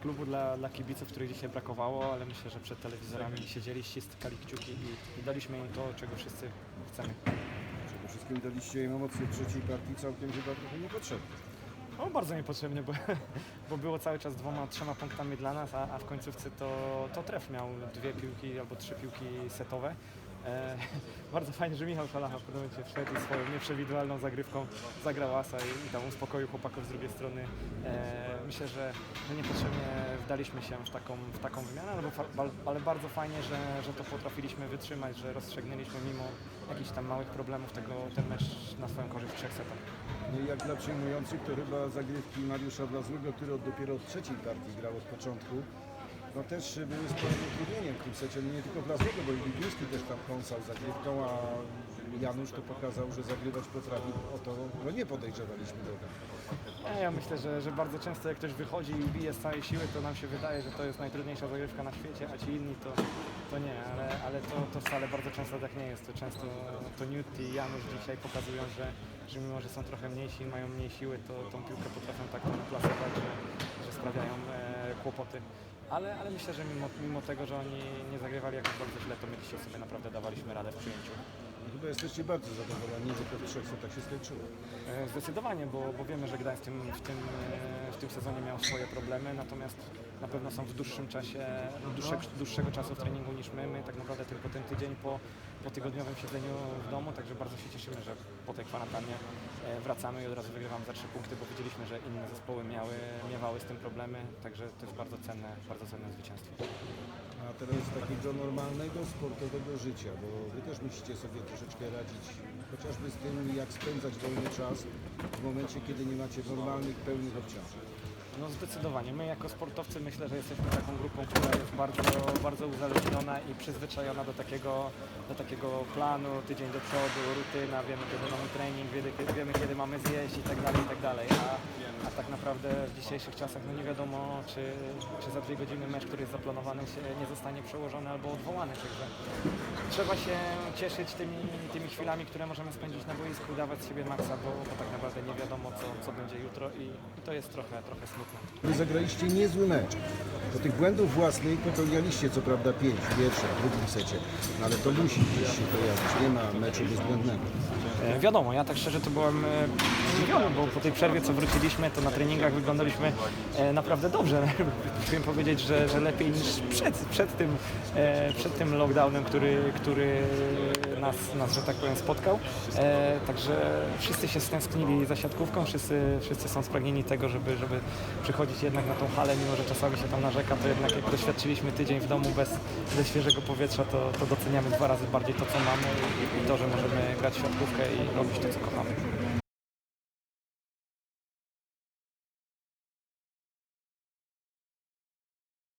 klubu dla, dla kibiców, których dzisiaj brakowało, ale myślę, że przed telewizorami siedzieli, ściskali kciuki i, i daliśmy im to, czego wszyscy chcemy. Przede wszystkim daliście im emocje trzeciej partii całkiem chyba trochę niepotrzebne. O, bardzo niepotrzebnie, bo, bo było cały czas dwoma, trzema punktami dla nas, a, a w końcówce to, to tref miał dwie piłki albo trzy piłki setowe. E, bardzo fajnie, że Michał Szalacha w pewnym momencie wszedł i swoją nieprzewidywalną zagrywką zagrał asa i, i tam uspokoił chłopaków z drugiej strony. E, myślę, że, że niepotrzebnie wdaliśmy się w taką, w taką wymianę, ale, fa- ale bardzo fajnie, że, że to potrafiliśmy wytrzymać, że rozstrzygnęliśmy mimo jakichś tam małych problemów tego, ten mecz na swoją korzyść w trzech setach. No jak dla przyjmujących, to chyba zagrywki Mariusza Blazłego, który od dopiero od trzeciej partii grał od początku, no też były sporym utrudnieniem w tym secie. No nie tylko Blazłego, bo i Libiński też tam kąsał zagrywką, a Janusz to pokazał, że zagrywać potrafi. O to no nie podejrzewaliśmy do tego. Ja, myślę, że, że bardzo często jak ktoś wychodzi i bije z całej siły, to nam się wydaje, że to jest najtrudniejsza zagrywka na świecie, a ci inni to, to nie, ale, ale to, to wcale bardzo często tak nie jest. To często to Newt i Janusz dzisiaj pokazują, że, że mimo, że są trochę mniejsi, mają mniej siły, to tą piłkę potrafią tak naplasować, że, że sprawiają e, kłopoty. Ale, ale myślę, że mimo, mimo tego, że oni nie zagrywali jakoś bardzo źle, to my dzisiaj sobie naprawdę dawaliśmy radę w przyjęciu. Chyba jesteście bardzo zadowoleni, że w trzech setach się skończyło. E, Zdecydowanie, bo, bo wiemy, że Gdańsk w tym, w, tym, e, w tym sezonie miał swoje problemy, natomiast na pewno są w dłuższym czasie, dłuższego, dłuższego czasu w treningu niż my. My tak naprawdę tylko ten tydzień po, po tygodniowym siedzeniu w domu, także bardzo się cieszymy, że po tej kwarantannie e, wracamy i od razu wygrywamy za trzy punkty, bo widzieliśmy, że inne zespoły miały, miewały z tym problemy, także to jest bardzo cenne, bardzo cenne zwycięstwo. Teraz takiego normalnego, sportowego życia, bo wy też musicie sobie troszeczkę radzić, chociażby z tym, jak spędzać wolny czas w momencie, kiedy nie macie normalnych, pełnych obciążeń. No zdecydowanie. My jako sportowcy myślę, że jesteśmy taką grupą, która jest bardzo, bardzo uzależniona i przyzwyczajona do takiego, do takiego planu, tydzień do przodu, rutyna, wiemy kiedy mamy trening, wiemy, kiedy mamy zjeść i tak dalej, i tak dalej. A, a tak naprawdę w dzisiejszych czasach no nie wiadomo, czy, czy za dwie godziny mecz, który jest zaplanowany się nie zostanie przełożony albo odwołany. Także trzeba się cieszyć tymi, tymi chwilami, które możemy spędzić na boisku, dawać z siebie maksa, bo, bo tak naprawdę nie wiadomo, co, co będzie jutro i, i to jest trochę, trochę smutne. Wy zagraliście niezły mecz. Do tych błędów własnych popełnialiście co prawda pięć w pierwszym, w drugim secie, no ale to musi gdzieś się pojawić. Nie ma meczu bezbłędnego. E, Wiadomo, ja tak szczerze to byłem e, zdziwiony, bo po tej przerwie co wróciliśmy, to na treningach wyglądaliśmy e, naprawdę dobrze. Chciałem powiedzieć, że, że lepiej niż przed, przed, tym, e, przed tym lockdownem, który, który nas, nas, że tak powiem, spotkał. E, Także wszyscy się stęsknili za siatkówką, wszyscy, wszyscy są spragnieni tego, żeby, żeby przychodzić jednak na tą halę, mimo że czasami się tam narzeka, to jednak jak doświadczyliśmy tydzień w domu bez, bez świeżego powietrza, to, to doceniamy dwa razy bardziej to, co mamy i, i to, że możemy grać w siatkówkę i robić to, co kochamy.